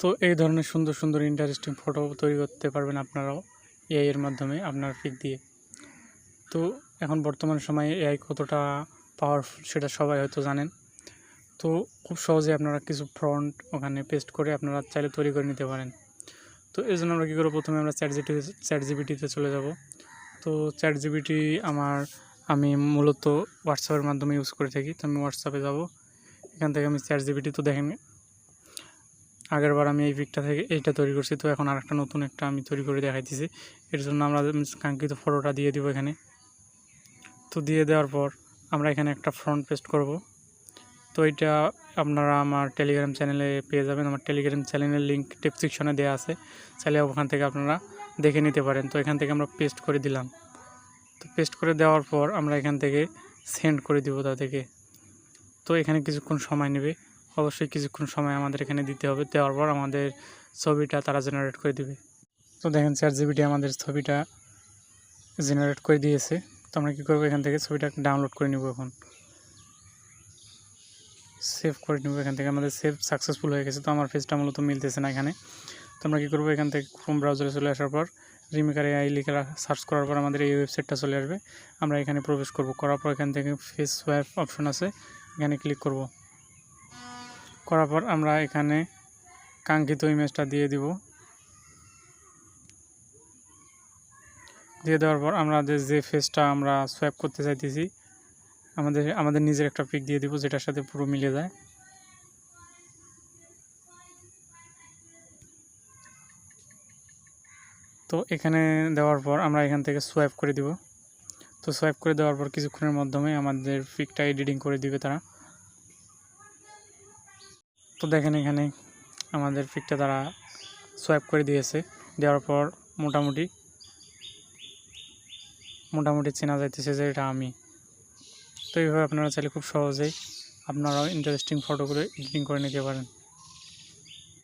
তো এই ধরনের সুন্দর সুন্দর ইন্টারেস্টিং ফটো তৈরি করতে পারবেন আপনারাও এআই এর মাধ্যমে আপনার পিক দিয়ে। তো এখন বর্তমান সময়ে এআই কতটা পাওয়ারফুল সেটা সবাই হয়তো জানেন। তো খুব সহজে আপনারা কিছু ফ্রন্ট ওখানে পেস্ট করে আপনারা চাইলে তৈরি করে নিতে পারেন। তো এই জন্য আমরা কী করব? প্রথমে আমরা চ্যাট জিটি চ্যাট জিবিটিতে চলে যাব। তো চ্যাট জিবিটি আমার আমি মূলত হোয়াটসঅ্যাপের মাধ্যমে ইউজ করে থাকি। তো আমি হোয়াটসঅ্যাপে যাব। এখান থেকে আমি চ্যাট জিবিটি তো দেখেন আগের বার আমি এই পিকটা থেকে এইটা তৈরি করছি, তো এখন আরেকটা নতুন একটা আমি তৈরি করে দেখাইতেছি। এর জন্য আমরা কাঙ্ক্ষিত ফটোটা দিয়ে দিব এখানে। তো দিয়ে দেওয়ার পর আমরা এখানে একটা ফ্রন্ট পেস্ট করব। তো এটা আপনারা আমার টেলিগ্রাম চ্যানেলে পেয়ে যাবেন। আমার টেলিগ্রাম চ্যানেলের লিঙ্ক ডেসক্রিপশনে দেওয়া আছে। চাইলে ওখান থেকে আপনারা দেখে নিতে পারেন। তো এখান থেকে আমরা পেস্ট করে দিলাম। তো পেস্ট করে দেওয়ার পর আমরা এখান থেকে সেন্ড করে দিব তাদেরকে। তো এখানে কিছুক্ষণ সময় নেবে। অবশ্যই কিছুক্ষণ সময় আমাদের এখানে দিতে হবে। দেওয়ার পর আমাদের ছবিটা তারা জেনারেট করে দিবে। তো দেখেন চার জিবিটি আমাদের ছবিটা জেনারেট করে দিয়েছে। তো আমরা কী করব? এখান থেকে ছবিটা ডাউনলোড করে নিব এখন। সেভ করে নেব এখান থেকে। আমাদের সেভ সাকসেসফুল হয়ে গেছে। তো আমার ফেসটা মূলত মিলতেছে না এখানে। তো আমরা কী করব? এখান থেকে ক্রোম ব্রাউজারে চলে আসার পর রিমিকার এআই লিখে সার্চ করার পর আমাদের এই ওয়েবসাইটটা চলে আসবে। আমরা এখানে প্রবেশ করব। করার পর এখান থেকে ফেস ওয়াইপ অপশন আছে। এখানে ক্লিক করব। করার পর আমরা এখানে কাঙ্ক্ষিত ইমেজটা দিয়ে দিব। দিয়ে দেওয়ার পর আমাদের যে ফেসটা আমরা সোয়াইপ করতে চাইতেছি, আমাদের আমাদের নিজের একটা পিক দিয়ে দিব যেটার সাথে পুরো মিলে যায়। তো এখানে দেওয়ার পর আমরা এখান থেকে সোয়াইপ করে দিব। তো সোয়াইপ করে দেওয়ার পর কিছুক্ষণের মাধ্যমে আমাদের পিকটা এডিটিং করে দিবে তারা। তো দেখেন এখানে আমাদের পিকটা তারা সোয়াইপ করে দিয়েছে। দেওয়ার পর মোটামুটি মোটামুটি চেনা যাইতেছে যে এটা আমি। তো এইভাবে আপনারা চাইলে খুব সহজেই আপনারাও ইন্টারেস্টিং ফটোগুলো এডিটিং করে নিতে পারেন।